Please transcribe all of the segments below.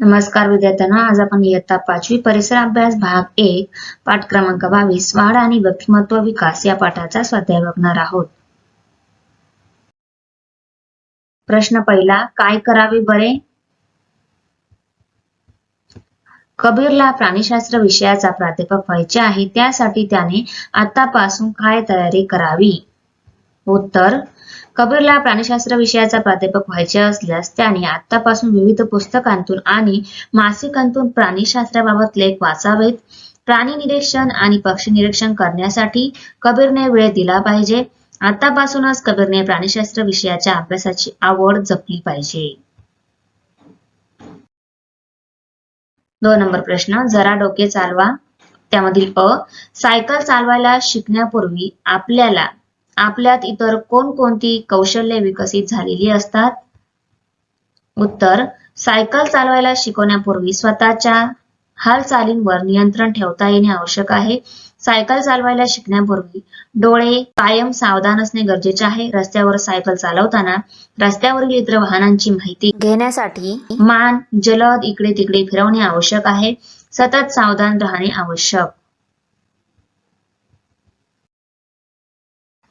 नमस्कार विद्यार्थ्यांना आज आपण इयत्ता पाचवी परिसर अभ्यास भाग एक पाठ क्रमांक बावीस वाढ आणि व्यक्तिमत्व विकास या पाठाचा स्वाध्याय बघणार आहोत. प्रश्न पहिला काय करावे बरे? कबीरला प्राणीशास्त्र विषयाचा प्राध्यापक व्हायचे आहे त्यासाठी त्याने आतापासून काय तयारी करावी? उत्तर कबीरला प्राणीशास्त्र विषयाचा प्राध्यापक व्हायचे असल्यास त्याने आतापासून विविध पुस्तकांतून आणि मासिकांतून प्राणीशास्त्राबाबत लेख वाचावेत. प्राणी निरीक्षण आणि पक्षी निरीक्षण करण्यासाठी कबीरने वेळ दिला पाहिजे. आतापासूनच कबीरने प्राणीशास्त्र विषयाच्या अभ्यासाची आवड जपली पाहिजे. दोन नंबर प्रश्न जरा डोके चालवा. त्यामधील अ सायकल चालवायला शिकण्यापूर्वी आपल्याला आपल्यात इतर कोणकोणती कौशल्ये विकसित झालेली असतात? उत्तर सायकल चालवायला शिकवण्यापूर्वी स्वतःच्या हालचालींवर नियंत्रण ठेवता येणे आवश्यक आहे. सायकल चालवायला शिकण्यापूर्वी डोळे कायम सावधान असणे गरजेचे आहे. रस्त्यावर सायकल चालवताना रस्त्यावरील इतर वाहनांची माहिती घेण्यासाठी मान जलद इकडे तिकडे फिरवणे आवश्यक आहे. सतत सावधान राहणे आवश्यक.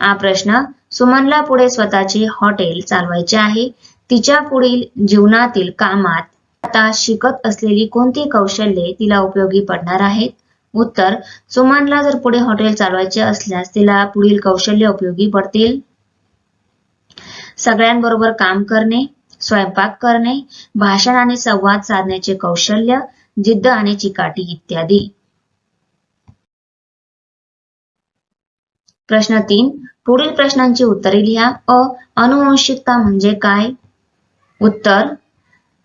हा प्रश्न सुमनला पुढे स्वतःचे हॉटेल चालवायचे आहे. तिच्या पुढील जीवनातील कामात आता शिकत असलेली कोणती कौशल्ये तिला उपयोगी पडणार आहेत? उत्तर सुमनला जर पुढे हॉटेल चालवायचे असल्यास तिला पुढील कौशल्य उपयोगी पडतील? सगळ्यांबरोबर काम करणे स्वयंपाक करणे भाषण आणि संवाद साधण्याचे कौशल्य जिद्द आणि चिकाटी इत्यादी. प्रश्न तीन पुढील प्रश्नांची उत्तरे लिहा. अ अनुवंशिकता म्हणजे काय? उत्तर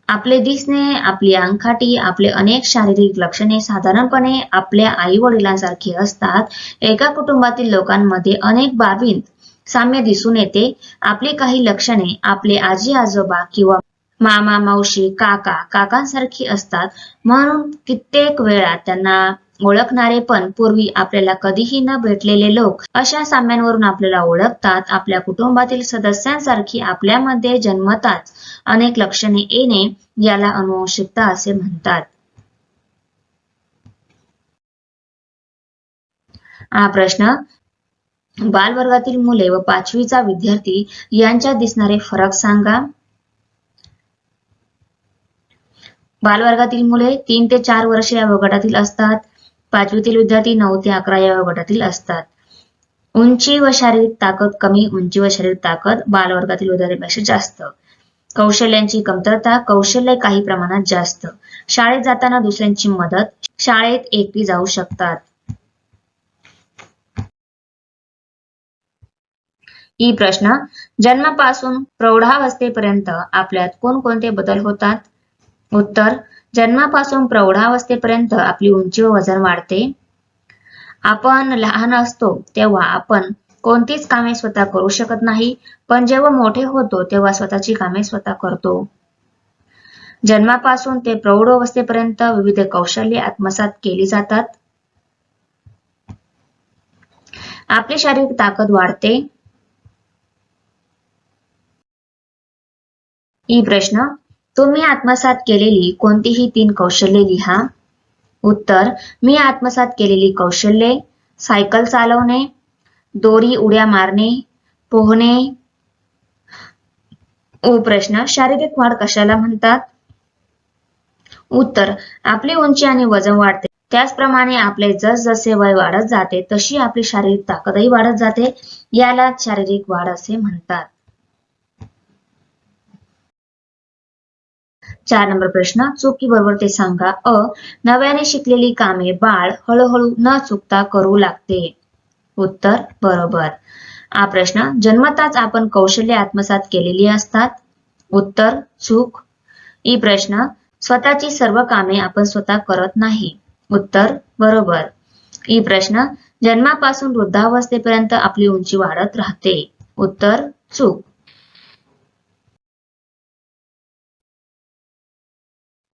आपले दिसणे आपली अंगठाटी आपले अनेक शारीरिक लक्षणे साधारणपणे आपल्या आई वडिलांसारखी असतात. एका कुटुंबातील लोकांमध्ये अनेक बाबींत साम्य दिसून येते. आपली काही लक्षणे आपले आजी आजोबा किंवा मामा मावशी काका काकांसारखी असतात. म्हणून कित्येक वेळा त्यांना ओळखणारे पण पूर्वी आपल्याला कधीही न भेटलेले लोक अशा साम्यांवरून आपल्याला ओळखतात. आपल्या कुटुंबातील सदस्यांसारखी आपल्यामध्ये जन्मताच अनेक लक्षणे येणे याला अनुवंशिकता असे म्हणतात. हा प्रश्न. बालवर्गातील मुले व पाचवीचा विद्यार्थी यांच्यात दिसणारे फरक सांगा. बालवर्गातील मुले तीन ते चार वर्षे या वगटातील असतात. पाचवीतील विद्यार्थी नऊ ते अकरा या वयोगटातील असतात. उंची व शारीरिक ताकद कमी उंची व शारीरिक ताकद बालवर्गातील विद्यार्थ्यांपेक्षा जास्त. कौशल्यांची कमतरता कौशल्य काही प्रमाणात जास्त. शाळेत जाताना दुसऱ्यांची मदत शाळेत एकटी जाऊ शकतात. ही प्रश्न जन्मापासून प्रौढावस्थेपर्यंत आपल्यात कोणकोणते बदल होतात? उत्तर जन्मापासून प्रौढावस्थेपर्यंत आपली उंची व वजन वाढते. आपण लहान असतो तेव्हा आपण कोणतीच कामे स्वतः करू शकत नाही पण जेव्हा मोठे होतो तेव्हा स्वतःची कामे स्वतः करतो. जन्मापासून ते प्रौढ अवस्थेपर्यंत विविध कौशल्ये आत्मसात केली जातात. आपली शारीरिक ताकद वाढते. ही प्रश्न तुम्ही आत्मसात केलेली कोणतीही तीन कौशल्ये लिहा. उत्तर मी आत्मसात केलेली कौशल्ये सायकल चालवणे दोरी उड्या मारणे पोहणे. प्रश्न शारीरिक वाढ कशाला म्हणतात? उत्तर आपली उंची आणि वजन वाढते. त्याचप्रमाणे आपले जसजसे वय वाढत जाते तशी आपली शारीरिक ताकदही वाढत जाते. याला शारीरिक वाढ असे म्हणतात. चार नंबर प्रश्न. चुकी बरोबर ते सांगा. अ. नव्याने शिकलेली कामे बाळ हळूहळू न चुकता करू लागते. उत्तर बरोबर. हा प्रश्न. जन्मताच आपण कौशल्य आत्मसात केलेली असतात? उत्तर चूक. ई प्रश्न. स्वतःची सर्व कामे आपण स्वतः करत नाही? उत्तर बरोबर. ई प्रश्न. जन्मापासून वृद्धावस्थेपर्यंत आपली उंची वाढत राहते? उत्तर चूक.